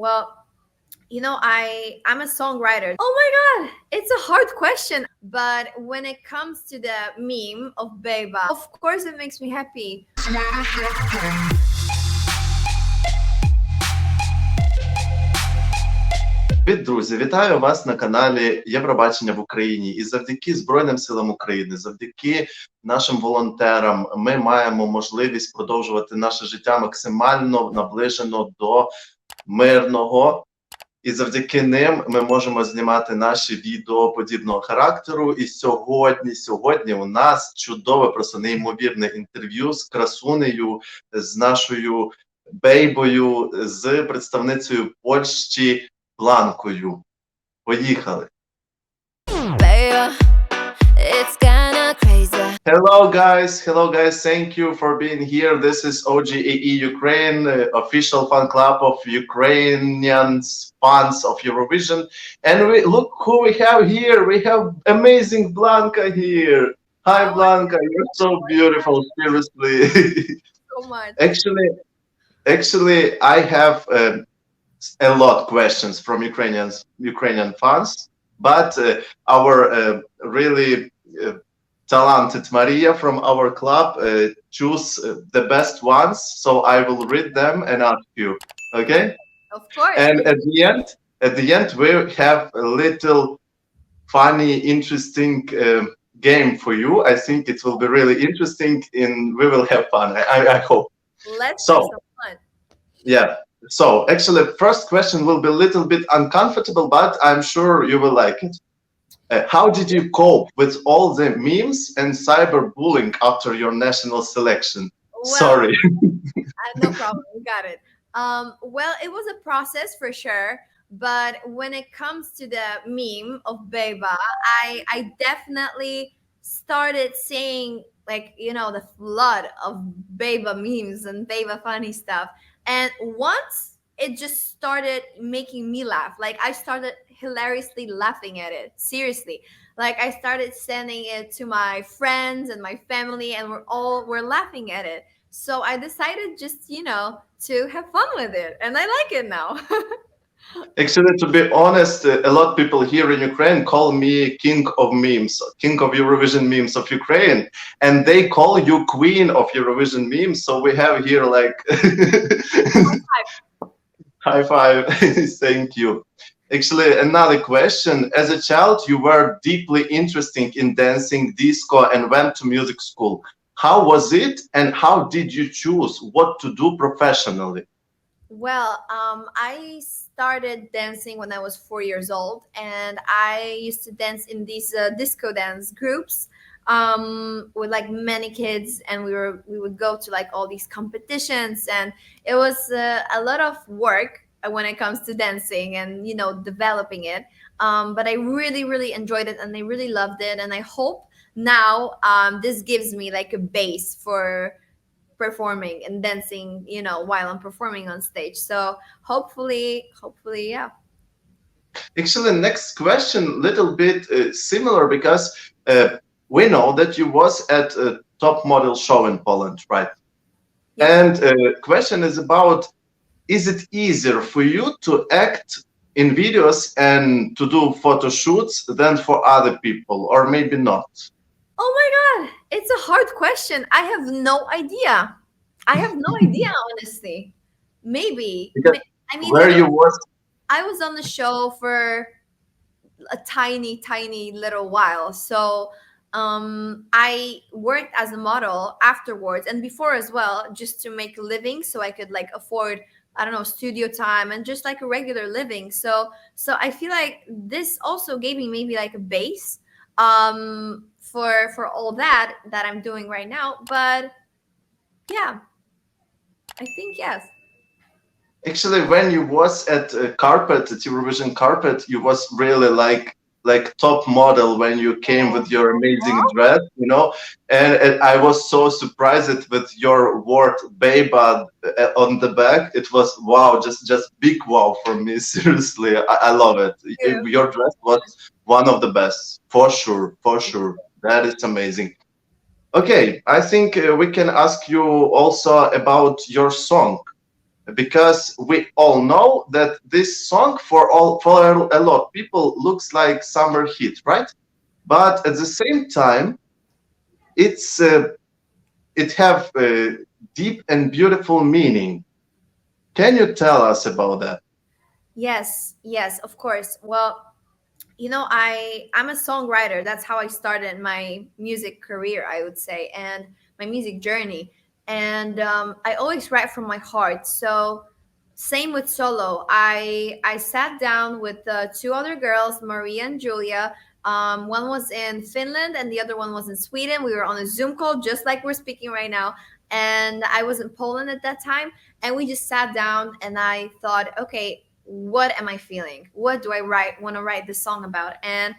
Well, you know, I I'm a songwriter. Oh my god, it's a hard question. But when it comes to the meme of Beba, of course it makes me happy. Привіт, друзі! Вітаю вас на каналі Євробачення в Україні. І завдяки Збройним силам України, завдяки нашим волонтерам, ми маємо можливість продовжувати наше життя максимально наближено до мирного. І завдяки ним ми можемо знімати наші відео подібного характеру. І сьогодні, сьогодні у нас чудове, просто неймовірне інтерв'ю з красунею, з нашою бейбою, з представницею Польщі. Бланкою. Поїхали. Hello guys, hello guys. Thank you for being here. This is OGAE Ukraine, uh, official fan club of Ukrainian fans of Eurovision. And we look who we have here. We have amazing Blanca here. Hi Blanca, you're so beautiful, seriously. So much. actually actually i have um, a lot questions from ukrainians ukrainian fans but uh, our uh, really uh, talented maria from our club uh, choose uh, the best ones so i will read them and ask you okay Of course. and at the end at the end we have a little funny interesting um, game for you i think it will be really interesting and we will have fun i, I, hope Let's so- fun. yeah. So actually, first question will be a little bit uncomfortable, but I'm sure you will like it. Uh, how did you cope with all the memes and cyberbullying after your national selection? Well, Sorry. No problem. We got it. Um, well, it was a process for sure. But when it comes to the meme of Beba, I I definitely started seeing like you know the flood of Beba memes and Beba funny stuff. And once it just started making me laugh. Like I started hilariously laughing at it. Seriously. Like I started sending it to my friends and my family and we're all we're laughing at it. So I decided just, you know, to have fun with it. And I like it now. Actually, to be honest, uh, a lot of people here in Ukraine call me king of memes, king of Eurovision memes of Ukraine, and they call you queen of Eurovision memes. So we have here like high five. Thank you. Actually, another question. As a child, you were deeply interested in dancing, disco, and went to music school. How was it, and how did you choose what to do professionally? Well, um, I started dancing when I was four years old, and I used to dance in these uh, disco dance groups um, with like many kids, and we were we would go to like all these competitions, and it was uh, a lot of work when it comes to dancing and you know developing it. Um, but I really, really enjoyed it, and I really loved it, and I hope now um, this gives me like a base for performing and dancing you know while i'm performing on stage. So hopefully hopefully yeah. Actually, next question, little bit uh, similar because uh, we know that you was at a top model show in Poland, right? And uh, question is about: Is it easier for you to act in videos and to do photo shoots than for other people, or maybe not? oh my god it's a hard question i have no idea i have no idea honestly maybe Because i mean Where I you was? I was on the show for a tiny, tiny little while. So um, I worked as a model afterwards and before as well, just to make a living so I could like afford, I don't know, studio time and just like a regular living. So so I feel like this also gave me maybe like a base um for for all that that I'm doing right now. But yeah, I think yes. Actually, when you was at uh, carpet, at Eurovision carpet, you was really like like top model when you came with your amazing dress, you know. And, and I was so surprised with your word "Beba" uh, on the back. It was wow, just just big wow for me. Seriously, I, I love it. you. Your dress was one of the best, for sure, for sure. That is amazing. Okay, I think uh, we can ask you also about your song because we all know that this song for all for a lot of people looks like summer hit, right? But at the same time, it's uh, it have a deep and beautiful meaning. Can you tell us about that? Yes, yes, of course. Well, you know, I I'm a songwriter. That's how I started my music career, I would say, and my music journey. And um, I always write from my heart. So same with solo. I I sat down with uh, two other girls, Maria and Julia. Um, one was in Finland and the other one was in Sweden. We were on a Zoom call, just like we're speaking right now. And I was in Poland at that time. And we just sat down and I thought, okay, what am I feeling? What do I write want to write this song about? And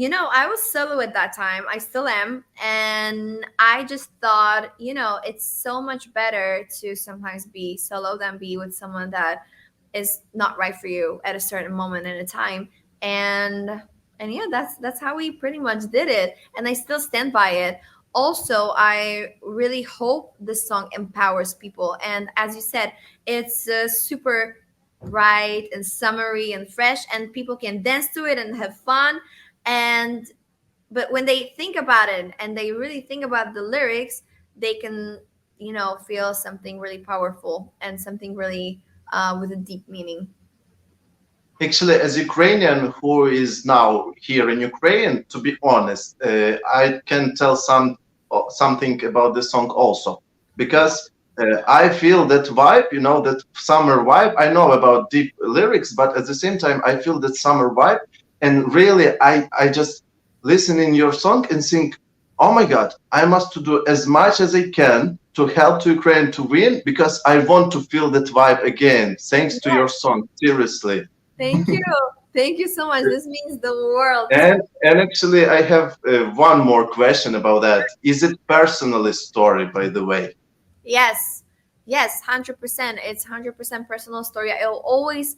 you know, I was solo at that time. I still am. And I just thought, you know, it's so much better to sometimes be solo than be with someone that is not right for you at a certain moment in a time. And and yeah, that's that's how we pretty much did it. And I still stand by it. Also, I really hope this song empowers people. And as you said, it's uh, super bright and summery and fresh and people can dance to it and have fun and but when they think about it and they really think about the lyrics they can you know feel something really powerful and something really uh, with a deep meaning Actually, as Ukrainian who is now here in Ukraine, to be honest, uh, I can tell some uh, something about the song also because uh, I feel that vibe, you know, that summer vibe. I know about deep lyrics, but at the same time, I feel that summer vibe. And really, I I just listen in your song and think, oh my God, I must to do as much as I can to help to Ukraine to win because I want to feel that vibe again. Thanks to your song, seriously. thank you thank you so much this means the world And and actually, I have uh, one more question about that. Is it personally story, by the way? Yes, yes, hundred percent. It's hundred percent personal story. I'll always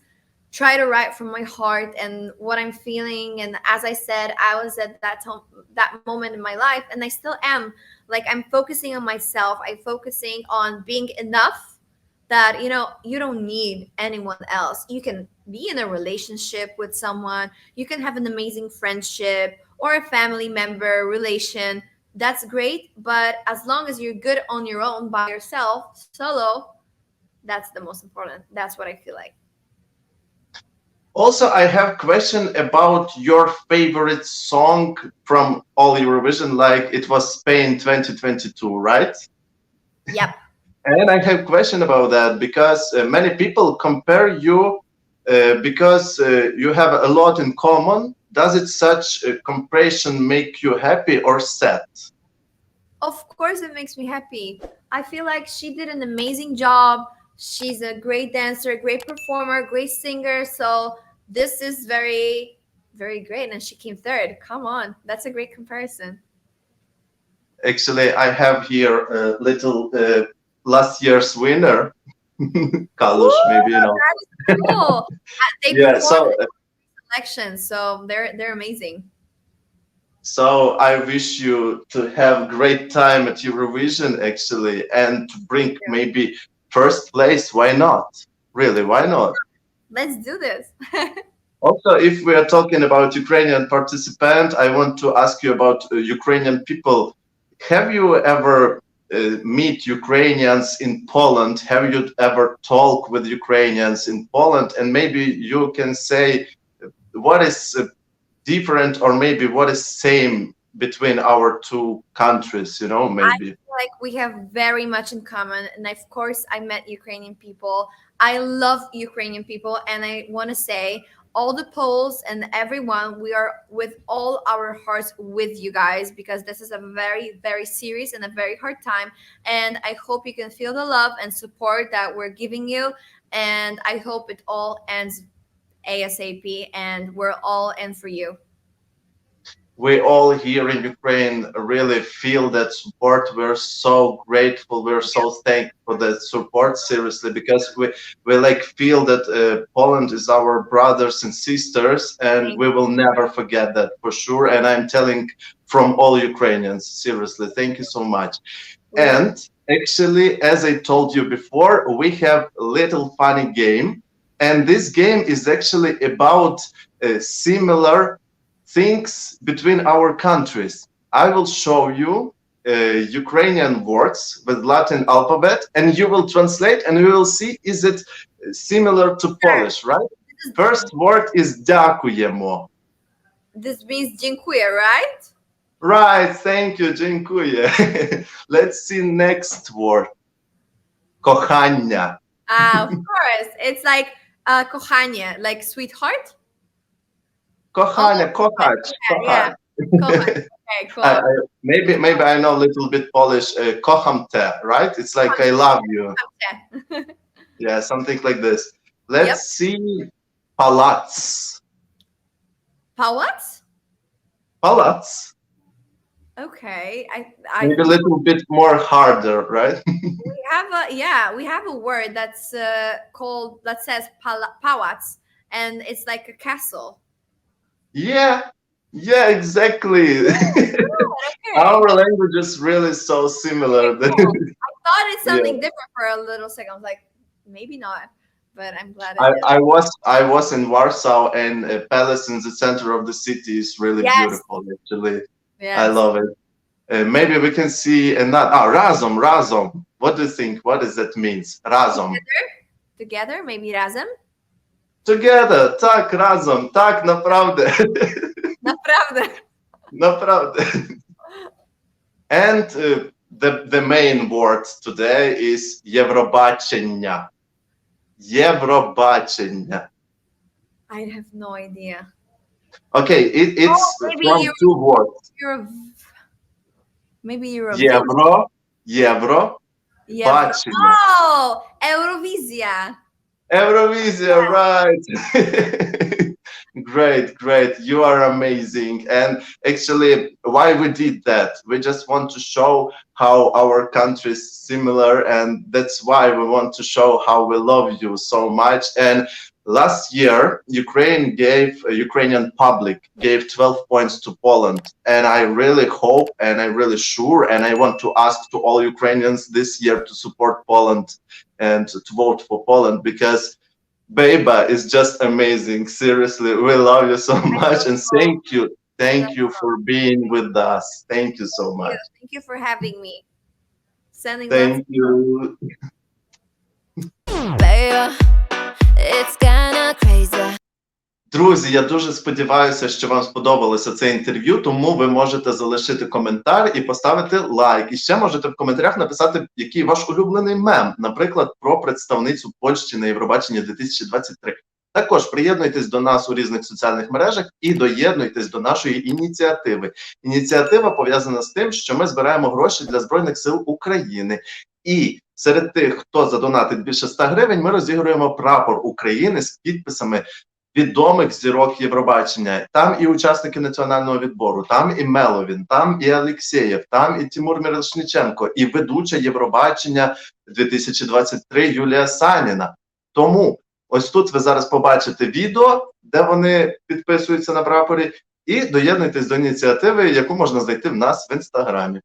try to write from my heart and what I'm feeling. And as I said, I was at that time, that moment in my life, and I still am. Like I'm focusing on myself. I'm focusing on being enough. That you know, you don't need anyone else. You can be in a relationship with someone. You can have an amazing friendship or a family member relation that's great but as long as you're good on your own by yourself solo that's the most important that's what i feel like Also, I have question about your favorite song from all Eurovision, like it was Spain 2022, right? yep And I have question about that because uh, many people compare you uh, because uh, you have a lot in common. Does it such a comparison make you happy or sad? of course it makes me happy i feel like she did an amazing job she's a great dancer great performer great singer so this is very very great and she came third. Come on that's a great comparison. Actually, I have here a little uh, last year's winner, Kalush, maybe you know. cool. They Yeah, so uh, selection so they're they're amazing. So I wish you to have great time at Eurovision actually and to bring maybe first place. Why not? Really, why not? let's do this Also, if we are talking about Ukrainian participant, I want to ask you about uh, Ukrainian people. Have you ever uh, meet Ukrainians in Poland? Have you ever talk with Ukrainians in Poland? And maybe you can say uh, what is uh, different or maybe what is same between our two countries, you know, maybe. like we have very much in common and of course i met ukrainian people i love ukrainian people and i want to say all the polls and everyone we are with all our hearts with you guys because this is a very very serious and a very hard time and i hope you can feel the love and support that we're giving you and i hope it all ends asap and we're all in for you we all here in Ukraine really feel that support. We're so grateful. We're so thankful for that support, seriously, because we we like feel that uh, Poland is our brothers and sisters, and we will never forget that for sure. And I'm telling from all Ukrainians, seriously, thank you so much. And Actually, as I told you before, we have a little funny game, and this game is actually about uh, similar things between our countries. I will show you uh, Ukrainian words with Latin alphabet, and you will translate, and we will see is it similar to Polish, right? First word is дякуємо. This means dziękuję, right? Right, thank you, dziękuję. Let's see next word. Kochania. Ah, of course. It's like uh, kochanie, like sweetheart. Kochania, Oh, kochać, kochać. Okay, cool. I, I, maybe maybe I know a little bit Polish. Uh, kocham te, right? It's like I love you. Yeah, something like this. Let's Yep. see palac. Pałac? Palac. Okay. I I Maybe a little bit more harder, right? we have a yeah, we have a word that's uh, called that says pala- pałac and it's like a castle. Yeah, yeah, exactly. Our language is really so similar. I thought it's Yeah. something different for a little second. I was like, maybe not, but I'm glad I. I was I was in Warsaw and a palace in the center of the city is really Yes. beautiful. Actually, Yes. I love it. Uh, maybe we can see another. Ah, razom, razom. What do you think? What does that means? Razom. Together, together maybe razem. Together. Tak, razom. Tak, naprawdę. Naprawdę. naprawdę. And uh, the the main word today is Євробачення. Євробачення. I have no idea. Okay, it, it's Oh, maybe from you- two words. You're a, maybe you're a Євро, євро, yeah. бачення. Oh, Eurovisia. Eurovision, right? great, great. You are amazing. And actually, why we did that? We just want to show how our country is similar, and that's why we want to show how we love you so much. And last year, Ukraine gave uh, Ukrainian public gave 12 points to Poland, and I really hope and I really sure, and I want to ask to all Ukrainians this year to support Poland and to vote for Poland because Beba is just amazing. Seriously, we love you so much and thank you. Thank you for being with us. Thank you so much. Thank you for having me. Sending love. Thank you. Baby, it's kinda crazy. Друзі, я дуже сподіваюся, що вам сподобалося це інтерв'ю, тому ви можете залишити коментар і поставити лайк. І ще можете в коментарях написати, який ваш улюблений мем, наприклад, про представницю Польщі на Євробаченні 2023. Також приєднуйтесь до нас у різних соціальних мережах і доєднуйтесь до нашої ініціативи. Ініціатива пов'язана з тим, що ми збираємо гроші для збройних сил України. І серед тих, хто задонатить більше 100 гривень, ми розігруємо прапор України з підписами відомих зірок Євробачення. Там і учасники національного відбору, там і Меловін, там і Алексєєв, там і Тимур Мірошниченко, і ведуча Євробачення 2023 Юлія Саніна. Тому ось тут ви зараз побачите відео, де вони підписуються на прапорі, і доєднуйтесь до ініціативи, яку можна знайти в нас в інстаграмі.